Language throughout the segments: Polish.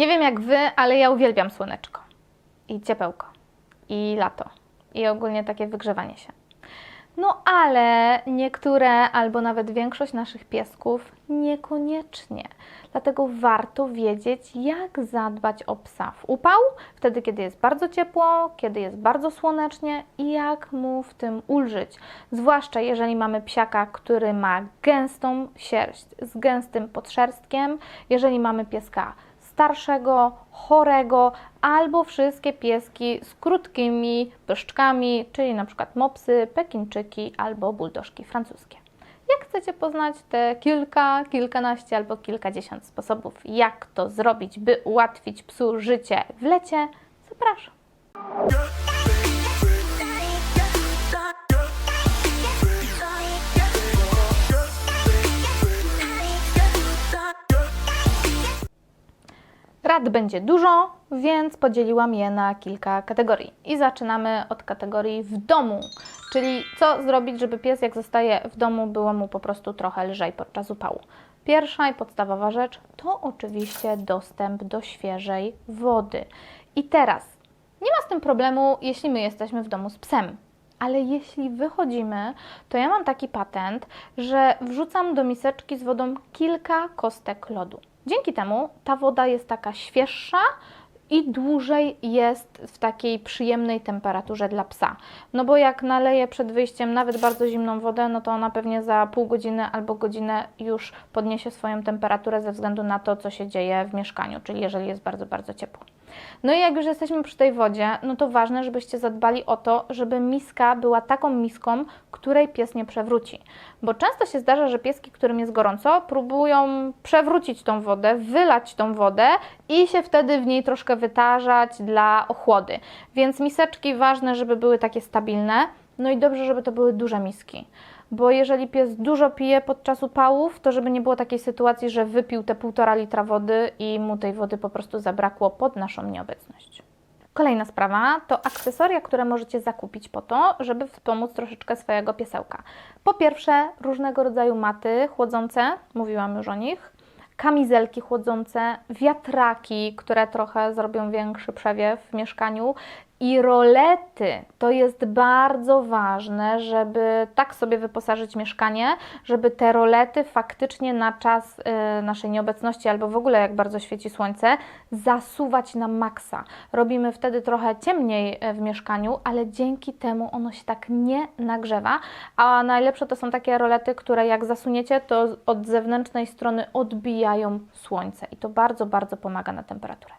Nie wiem jak wy, ale ja uwielbiam słoneczko i ciepełko i lato i ogólnie takie wygrzewanie się. No ale niektóre albo nawet większość naszych piesków niekoniecznie. Dlatego warto wiedzieć, jak zadbać o psa w upał, wtedy kiedy jest bardzo ciepło, kiedy jest bardzo słonecznie i jak mu w tym ulżyć. Zwłaszcza jeżeli mamy psiaka, który ma gęstą sierść z gęstym podszerstkiem, jeżeli mamy pieska starszego, chorego, albo wszystkie pieski z krótkimi pyszczkami, czyli na przykład mopsy, pekinczyki albo buldożki francuskie. Jak chcecie poznać te kilka, kilkanaście albo kilkadziesiąt sposobów, jak to zrobić, by ułatwić psu życie w lecie, zapraszam. Rad będzie dużo, więc podzieliłam je na kilka kategorii. I zaczynamy od kategorii w domu, czyli co zrobić, żeby pies, jak zostaje w domu, było mu po prostu trochę lżej podczas upału. Pierwsza i podstawowa rzecz to oczywiście dostęp do świeżej wody. I teraz nie ma z tym problemu, jeśli my jesteśmy w domu z psem. Ale jeśli wychodzimy, to ja mam taki patent, że wrzucam do miseczki z wodą kilka kostek lodu. Dzięki temu ta woda jest taka świeższa i dłużej jest w takiej przyjemnej temperaturze dla psa. No bo jak naleję przed wyjściem nawet bardzo zimną wodę, no to ona pewnie za pół godziny albo godzinę już podniesie swoją temperaturę ze względu na to, co się dzieje w mieszkaniu, czyli jeżeli jest bardzo, bardzo ciepło. No i jak już jesteśmy przy tej wodzie, no to ważne, żebyście zadbali o to, żeby miska była taką miską, której pies nie przewróci. Bo często się zdarza, że pieski, którym jest gorąco, próbują przewrócić tą wodę, wylać tą wodę i się wtedy w niej troszkę wytarzać dla ochłody. Więc miseczki ważne, żeby były takie stabilne. No i dobrze, żeby to były duże miski. Bo jeżeli pies dużo pije podczas upałów, to żeby nie było takiej sytuacji, że wypił te półtora litra wody i mu tej wody po prostu zabrakło pod naszą nieobecność. Kolejna sprawa to akcesoria, które możecie zakupić po to, żeby wspomóc troszeczkę swojego piesełka. Po pierwsze, różnego rodzaju maty chłodzące, mówiłam już o nich, kamizelki chłodzące, wiatraki, które trochę zrobią większy przewiew w mieszkaniu i rolety. To jest bardzo ważne, żeby tak sobie wyposażyć mieszkanie, żeby te rolety faktycznie na czas y, naszej nieobecności albo w ogóle jak bardzo świeci słońce, zasuwać na maksa. Robimy wtedy trochę ciemniej e, w mieszkaniu, ale dzięki temu ono się tak nie nagrzewa. A najlepsze to są takie rolety, które jak zasuniecie, to od zewnętrznej strony odbijają słońce i to bardzo, bardzo pomaga na temperaturę.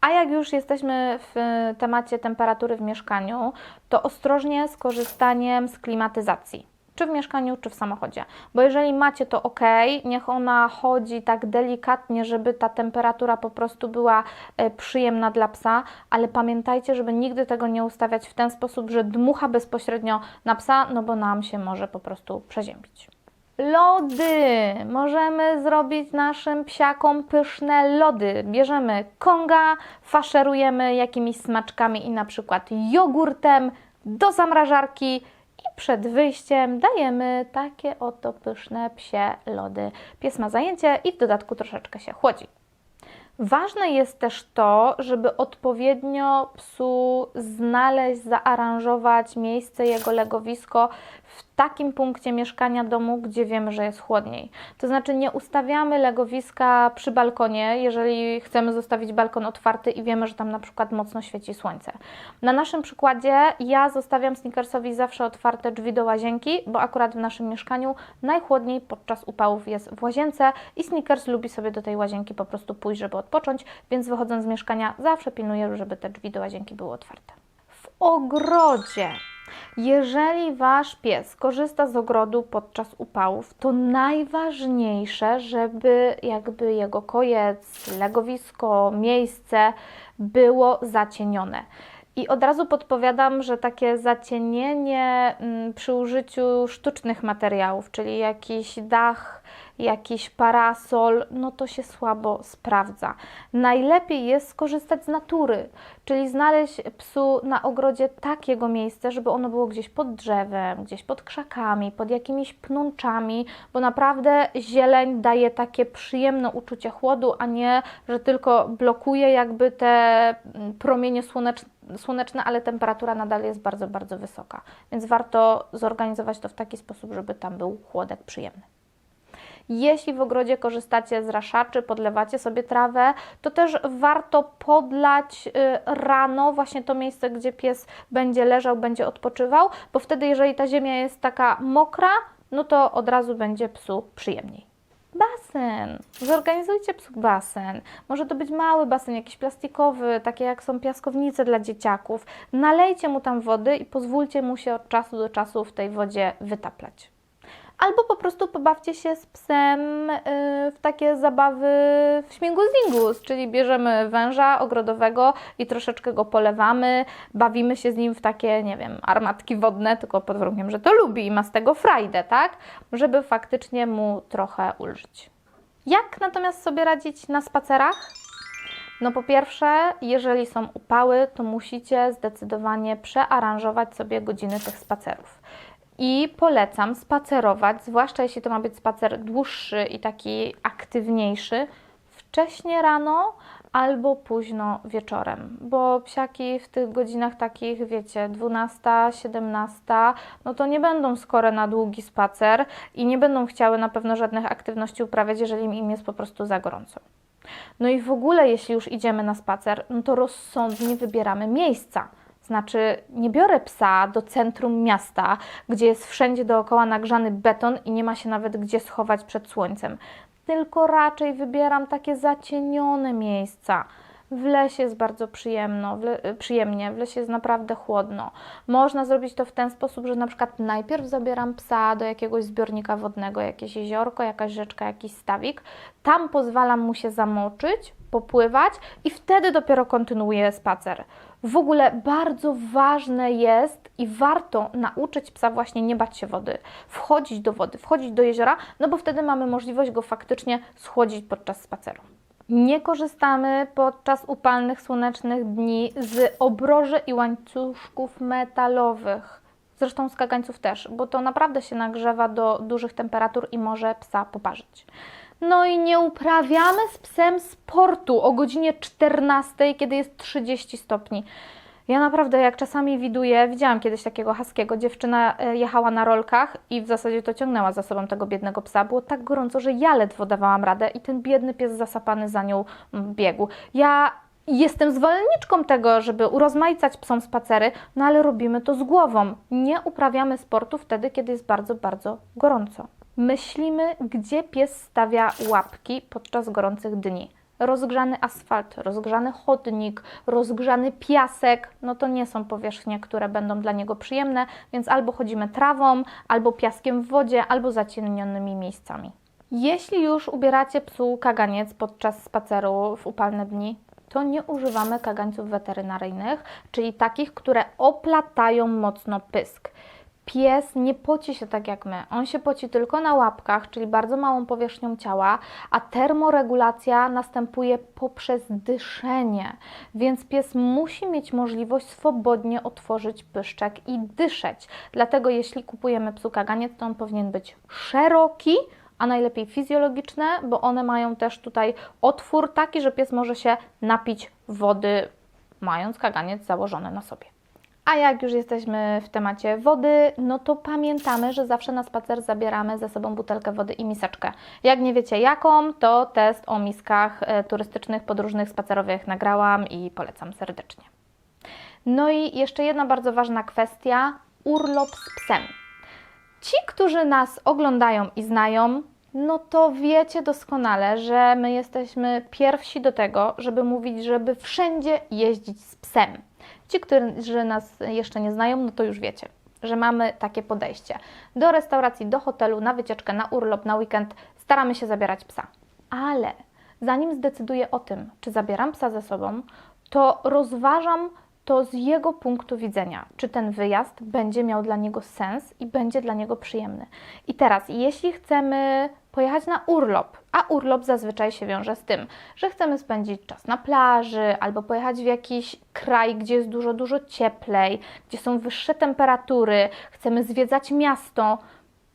A jak już jesteśmy w temacie temperatury w mieszkaniu, to ostrożnie z korzystaniem z klimatyzacji. Czy w mieszkaniu, czy w samochodzie. Bo jeżeli macie to ok, niech ona chodzi tak delikatnie, żeby ta temperatura po prostu była e, przyjemna dla psa, ale pamiętajcie, żeby nigdy tego nie ustawiać w ten sposób, że dmucha bezpośrednio na psa, no bo nam się może po prostu przeziębić. Lody! Możemy zrobić naszym psiakom pyszne lody. Bierzemy konga, faszerujemy jakimiś smaczkami i na przykład jogurtem do zamrażarki i przed wyjściem dajemy takie oto pyszne psie lody. Pies ma zajęcie i w dodatku troszeczkę się chłodzi. Ważne jest też to, żeby odpowiednio psu znaleźć, zaaranżować miejsce, jego legowisko w takim punkcie mieszkania domu, gdzie wiemy, że jest chłodniej. To znaczy nie ustawiamy legowiska przy balkonie, jeżeli chcemy zostawić balkon otwarty i wiemy, że tam na przykład mocno świeci słońce. Na naszym przykładzie ja zostawiam Snickersowi zawsze otwarte drzwi do łazienki, bo akurat w naszym mieszkaniu najchłodniej podczas upałów jest w łazience i Snickers lubi sobie do tej łazienki po prostu pójść, żeby odpocząć, więc wychodząc z mieszkania zawsze pilnuję, żeby te drzwi do łazienki były otwarte. W ogrodzie jeżeli Wasz pies korzysta z ogrodu podczas upałów, to najważniejsze, żeby jakby jego kojec, legowisko, miejsce było zacienione. I od razu podpowiadam, że takie zacienienie mm, przy użyciu sztucznych materiałów, czyli jakiś dach, jakiś parasol, no to się słabo sprawdza. Najlepiej jest skorzystać z natury, czyli znaleźć psu na ogrodzie takiego miejsce, żeby ono było gdzieś pod drzewem, gdzieś pod krzakami, pod jakimiś pnączami, bo naprawdę zieleń daje takie przyjemne uczucie chłodu, a nie, że tylko blokuje jakby te mm, promienie słoneczne słoneczne, ale temperatura nadal jest bardzo, bardzo wysoka. Więc warto zorganizować to w taki sposób, żeby tam był chłodek przyjemny. Jeśli w ogrodzie korzystacie z raszaczy, podlewacie sobie trawę, to też warto podlać y, rano właśnie to miejsce, gdzie pies będzie leżał, będzie odpoczywał, bo wtedy, jeżeli ta ziemia jest taka mokra, no to od razu będzie psu przyjemniej. Basen. Zorganizujcie psu basen. Może to być mały basen, jakiś plastikowy, takie jak są piaskownice dla dzieciaków. Nalejcie mu tam wody i pozwólcie mu się od czasu do czasu w tej wodzie wytaplać. Albo po prostu pobawcie się z psem yy, w takie zabawy w śmigus-dingus, czyli bierzemy węża ogrodowego i troszeczkę go polewamy, bawimy się z nim w takie, nie wiem, armatki wodne, tylko pod warunkiem, że to lubi i ma z tego frajdę, tak? Żeby faktycznie mu trochę ulżyć. Jak natomiast sobie radzić na spacerach? No po pierwsze, jeżeli są upały, to musicie zdecydowanie przearanżować sobie godziny tych spacerów. I polecam spacerować, zwłaszcza jeśli to ma być spacer dłuższy i taki aktywniejszy, wcześnie rano albo późno wieczorem, bo psiaki w tych godzinach takich, wiecie, 12, 17, no to nie będą skore na długi spacer i nie będą chciały na pewno żadnych aktywności uprawiać, jeżeli im jest po prostu za gorąco. No i w ogóle, jeśli już idziemy na spacer, no to rozsądnie wybieramy miejsca. Znaczy, nie biorę psa do centrum miasta, gdzie jest wszędzie dookoła nagrzany beton i nie ma się nawet gdzie schować przed słońcem. Tylko raczej wybieram takie zacienione miejsca. W lesie jest bardzo przyjemno, w le, przyjemnie, w lesie jest naprawdę chłodno. Można zrobić to w ten sposób, że na przykład najpierw zabieram psa do jakiegoś zbiornika wodnego, jakieś jeziorko, jakaś rzeczka, jakiś stawik. Tam pozwalam mu się zamoczyć, popływać i wtedy dopiero kontynuuję spacer. W ogóle bardzo ważne jest i warto nauczyć psa właśnie nie bać się wody, wchodzić do wody, wchodzić do jeziora, no bo wtedy mamy możliwość go faktycznie schłodzić podczas spaceru. Nie korzystamy podczas upalnych słonecznych dni z obroży i łańcuszków metalowych. Zresztą z kagańców też, bo to naprawdę się nagrzewa do dużych temperatur i może psa poparzyć. No i nie uprawiamy z psem sportu o godzinie 14, kiedy jest 30 stopni. Ja naprawdę, jak czasami widuję, widziałam kiedyś takiego haskiego, dziewczyna e, jechała na rolkach i w zasadzie to ciągnęła za sobą tego biednego psa. Było tak gorąco, że ja ledwo dawałam radę i ten biedny pies zasapany za nią mm, biegł. Ja jestem zwolenniczką tego, żeby urozmaicać psom spacery, no ale robimy to z głową. Nie uprawiamy sportu wtedy, kiedy jest bardzo, bardzo gorąco. Myślimy, gdzie pies stawia łapki podczas gorących dni. Rozgrzany asfalt, rozgrzany chodnik, rozgrzany piasek, no to nie są powierzchnie, które będą dla niego przyjemne, więc albo chodzimy trawą, albo piaskiem w wodzie, albo zacienionymi miejscami. Jeśli już ubieracie psu kaganiec podczas spaceru w upalne dni, to nie używamy kagańców weterynaryjnych, czyli takich, które oplatają mocno pysk. Pies nie poci się tak jak my. On się poci tylko na łapkach, czyli bardzo małą powierzchnią ciała, a termoregulacja następuje poprzez dyszenie. Więc pies musi mieć możliwość swobodnie otworzyć pyszczek i dyszeć. Dlatego jeśli kupujemy psu kaganiec, to on powinien być szeroki, a najlepiej fizjologiczne, bo one mają też tutaj otwór taki, że pies może się napić wody, mając kaganiec założony na sobie. A jak już jesteśmy w temacie wody, no to pamiętamy, że zawsze na spacer zabieramy ze sobą butelkę wody i miseczkę. Jak nie wiecie jaką, to test o miskach e, turystycznych, podróżnych, spacerowych nagrałam i polecam serdecznie. No i jeszcze jedna bardzo ważna kwestia, urlop z psem. Ci, którzy nas oglądają i znają, no to wiecie doskonale, że my jesteśmy pierwsi do tego, żeby mówić, żeby wszędzie jeździć z psem. Ci, którzy nas jeszcze nie znają, no to już wiecie, że mamy takie podejście. Do restauracji, do hotelu, na wycieczkę, na urlop, na weekend staramy się zabierać psa. Ale zanim zdecyduję o tym, czy zabieram psa ze sobą, to rozważam to z jego punktu widzenia, czy ten wyjazd będzie miał dla niego sens i będzie dla niego przyjemny. I teraz, jeśli chcemy pojechać na urlop, a urlop zazwyczaj się wiąże z tym, że chcemy spędzić czas na plaży albo pojechać w jakiś kraj, gdzie jest dużo, dużo cieplej, gdzie są wyższe temperatury, chcemy zwiedzać miasto,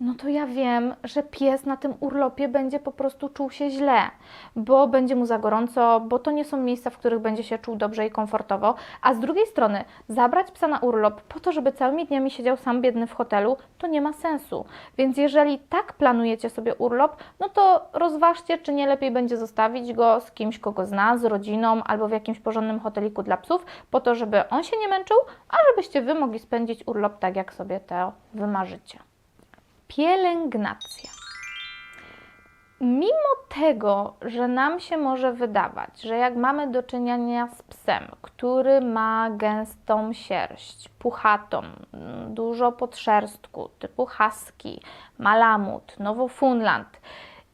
no to ja wiem, że pies na tym urlopie będzie po prostu czuł się źle, bo będzie mu za gorąco, bo to nie są miejsca, w których będzie się czuł dobrze i komfortowo. A z drugiej strony, zabrać psa na urlop po to, żeby całymi dniami siedział sam biedny w hotelu, to nie ma sensu. Więc jeżeli tak planujecie sobie urlop, no to rozważcie, czy nie lepiej będzie zostawić go z kimś, kogo zna, z rodziną albo w jakimś porządnym hoteliku dla psów, po to, żeby on się nie męczył, a żebyście Wy mogli spędzić urlop tak, jak sobie to wymarzycie. Pielęgnacja. Mimo tego, że nam się może wydawać, że jak mamy do czynienia z psem, który ma gęstą sierść, puchatą, dużo podszerstku, typu husky, malamut, nowofunland,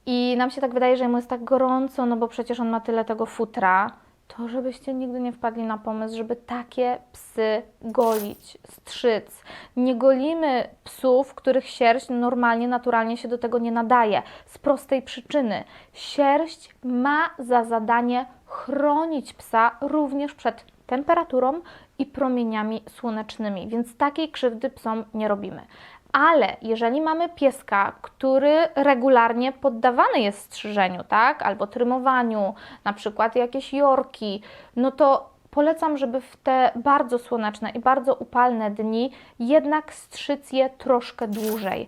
i nam się tak wydaje, że mu jest tak gorąco, no bo przecież on ma tyle tego futra, to żebyście nigdy nie wpadli na pomysł, żeby takie psy golić, strzyc. Nie golimy psów, których sierść normalnie, naturalnie się do tego nie nadaje. Z prostej przyczyny. Sierść ma za zadanie chronić psa również przed temperaturą i promieniami słonecznymi, więc takiej krzywdy psom nie robimy. Ale jeżeli mamy pieska, który regularnie poddawany jest strzyżeniu, tak, albo trymowaniu, na przykład jakieś jorki, no to polecam, żeby w te bardzo słoneczne i bardzo upalne dni jednak strzyc je troszkę dłużej.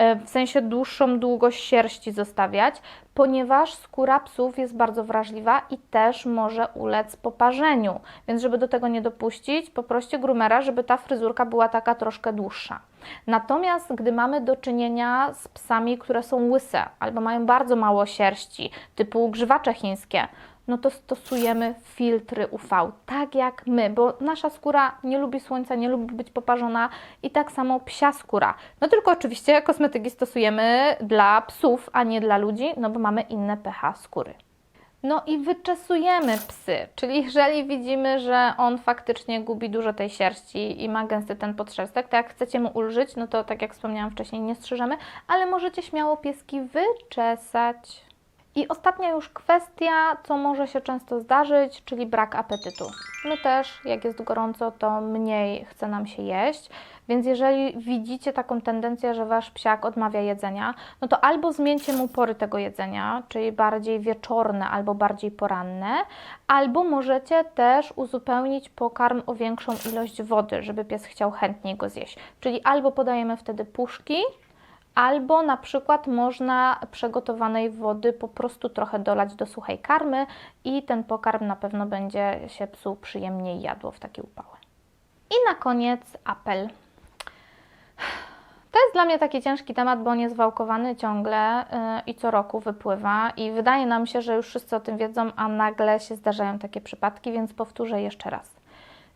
E, W sensie dłuższą długość sierści zostawiać, ponieważ skóra psów jest bardzo wrażliwa i też może ulec poparzeniu. Więc żeby do tego nie dopuścić, poproście groomera, żeby ta fryzurka była taka troszkę dłuższa. Natomiast gdy mamy do czynienia z psami, które są łyse albo mają bardzo mało sierści, typu grzywacze chińskie, no to stosujemy filtry UV, tak jak my, bo nasza skóra nie lubi słońca, nie lubi być poparzona i tak samo psia skóra. No tylko oczywiście kosmetyki stosujemy dla psów, a nie dla ludzi, no bo mamy inne pH skóry. No i wyczesujemy psy, czyli jeżeli widzimy, że on faktycznie gubi dużo tej sierści i ma gęsty ten podszerstek, to jak chcecie mu ulżyć, no to tak jak wspomniałam wcześniej, nie strzyżemy, ale możecie śmiało pieski wyczesać. I ostatnia już kwestia, co może się często zdarzyć, czyli brak apetytu. My też, jak jest gorąco, to mniej chce nam się jeść, więc jeżeli widzicie taką tendencję, że wasz psiak odmawia jedzenia, no to albo zmieńcie mu pory tego jedzenia, czyli bardziej wieczorne albo bardziej poranne, albo możecie też uzupełnić pokarm o większą ilość wody, żeby pies chciał chętniej go zjeść. Czyli albo podajemy wtedy puszki, Albo na przykład można przegotowanej wody po prostu trochę dolać do suchej karmy i ten pokarm na pewno będzie się psu przyjemniej jadło w takie upały. I na koniec apel. To jest dla mnie taki ciężki temat, bo on jest wałkowany ciągle yy, i co roku wypływa i wydaje nam się, że już wszyscy o tym wiedzą, a nagle się zdarzają takie przypadki, więc powtórzę jeszcze raz.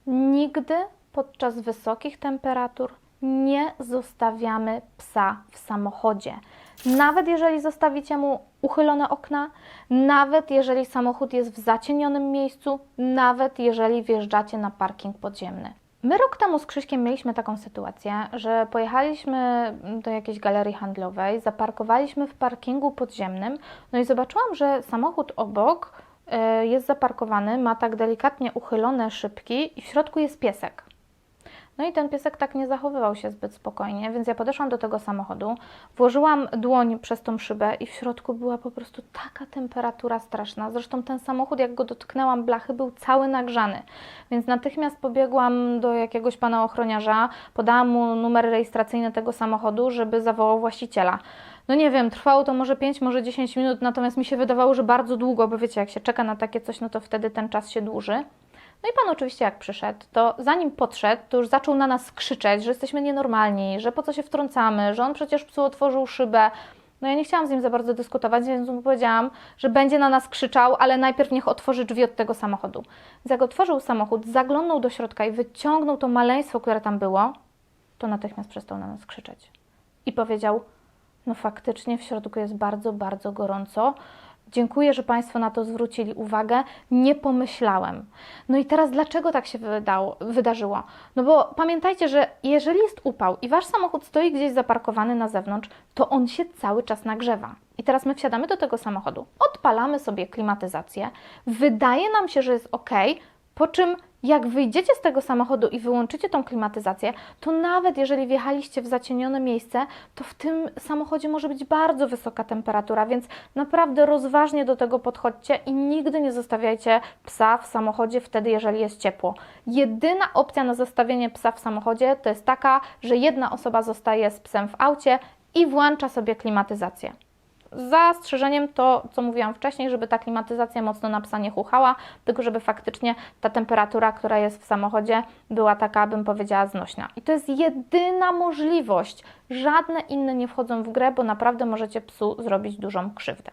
Nigdy podczas wysokich temperatur nie zostawiamy psa w samochodzie. Nawet jeżeli zostawicie mu uchylone okna, nawet jeżeli samochód jest w zacienionym miejscu, nawet jeżeli wjeżdżacie na parking podziemny. My rok temu z Krzyśkiem mieliśmy taką sytuację, że pojechaliśmy do jakiejś galerii handlowej, zaparkowaliśmy w parkingu podziemnym, no i zobaczyłam, że samochód obok y, jest zaparkowany, ma tak delikatnie uchylone szybki i w środku jest piesek. No i ten piesek tak nie zachowywał się zbyt spokojnie, więc ja podeszłam do tego samochodu, włożyłam dłoń przez tą szybę i w środku była po prostu taka temperatura straszna. Zresztą ten samochód, jak go dotknęłam blachy, był cały nagrzany. Więc natychmiast pobiegłam do jakiegoś pana ochroniarza, podałam mu numer rejestracyjny tego samochodu, żeby zawołał właściciela. No nie wiem, trwało to może 5, może 10 minut, natomiast mi się wydawało, że bardzo długo, bo wiecie, jak się czeka na takie coś, no to wtedy ten czas się dłuży. No i pan oczywiście jak przyszedł, to zanim podszedł, to już zaczął na nas krzyczeć, że jesteśmy nienormalni, że po co się wtrącamy, że on przecież psu otworzył szybę. No ja nie chciałam z nim za bardzo dyskutować, więc mu powiedziałam, że będzie na nas krzyczał, ale najpierw niech otworzy drzwi od tego samochodu. Jak otworzył samochód, zaglądał do środka i wyciągnął to maleństwo, które tam było, to natychmiast przestał na nas krzyczeć. I powiedział, no faktycznie w środku jest bardzo, bardzo gorąco. Dziękuję, że Państwo na to zwrócili uwagę. Nie pomyślałem. No i teraz dlaczego tak się wydało, wydarzyło? No bo pamiętajcie, że jeżeli jest upał i Wasz samochód stoi gdzieś zaparkowany na zewnątrz, to on się cały czas nagrzewa. I teraz my wsiadamy do tego samochodu, odpalamy sobie klimatyzację, wydaje nam się, że jest ok, po czym jak wyjdziecie z tego samochodu i wyłączycie tą klimatyzację, to nawet jeżeli wjechaliście w zacienione miejsce, to w tym samochodzie może być bardzo wysoka temperatura, więc naprawdę rozważnie do tego podchodźcie i nigdy nie zostawiajcie psa w samochodzie wtedy, jeżeli jest ciepło. Jedyna opcja na zostawienie psa w samochodzie to jest taka, że jedna osoba zostaje z psem w aucie i włącza sobie klimatyzację. Zastrzeżeniem to, co mówiłam wcześniej, żeby ta klimatyzacja mocno na psa nie chuchała, tylko żeby faktycznie ta temperatura, która jest w samochodzie, była taka, bym powiedziała, znośna. I to jest jedyna możliwość. Żadne inne nie wchodzą w grę, bo naprawdę możecie psu zrobić dużą krzywdę.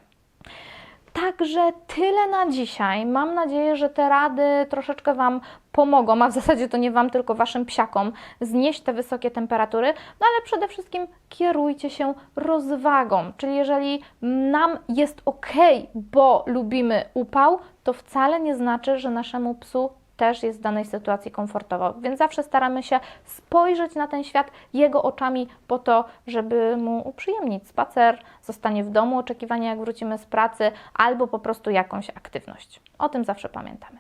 Także tyle na dzisiaj. Mam nadzieję, że te rady troszeczkę Wam pomogą, a w zasadzie to nie Wam, tylko Waszym psiakom znieść te wysokie temperatury, no ale przede wszystkim kierujcie się rozwagą. Czyli jeżeli nam jest ok, bo lubimy upał, to wcale nie znaczy, że naszemu psu też jest w danej sytuacji komfortowo. Więc zawsze staramy się spojrzeć na ten świat jego oczami po to, żeby mu uprzyjemnić spacer, zostanie w domu, oczekiwanie jak wrócimy z pracy, albo po prostu jakąś aktywność. O tym zawsze pamiętamy.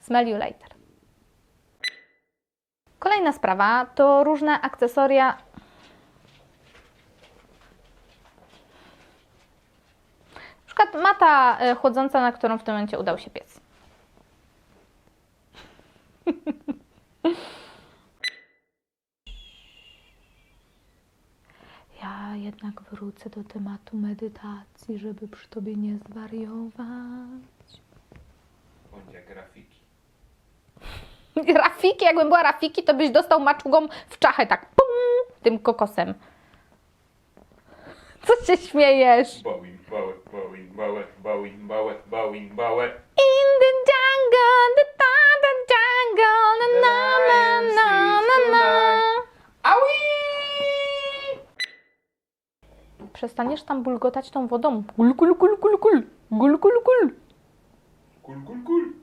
Smell you later. Kolejna sprawa to różne akcesoria. Mata e, chłodząca, na którą w tym momencie udał się pies. Ja jednak wrócę do tematu medytacji, żeby przy tobie nie zwariować. Bądź jak grafiki. Rafiki, jakbym była Rafiki, to byś dostał maczugą w czachę, tak pum, tym kokosem. Co się śmiejesz? Bałe, bałim, bałe, bałim, bałe, bałim, bałe. In the jungle, the gonna na na na na na. Aui! Przestaniesz tam bulgotać tą wodą. Gul, gul, gul, gul, gul. Gul, gul, gul. Kul, kul, kul.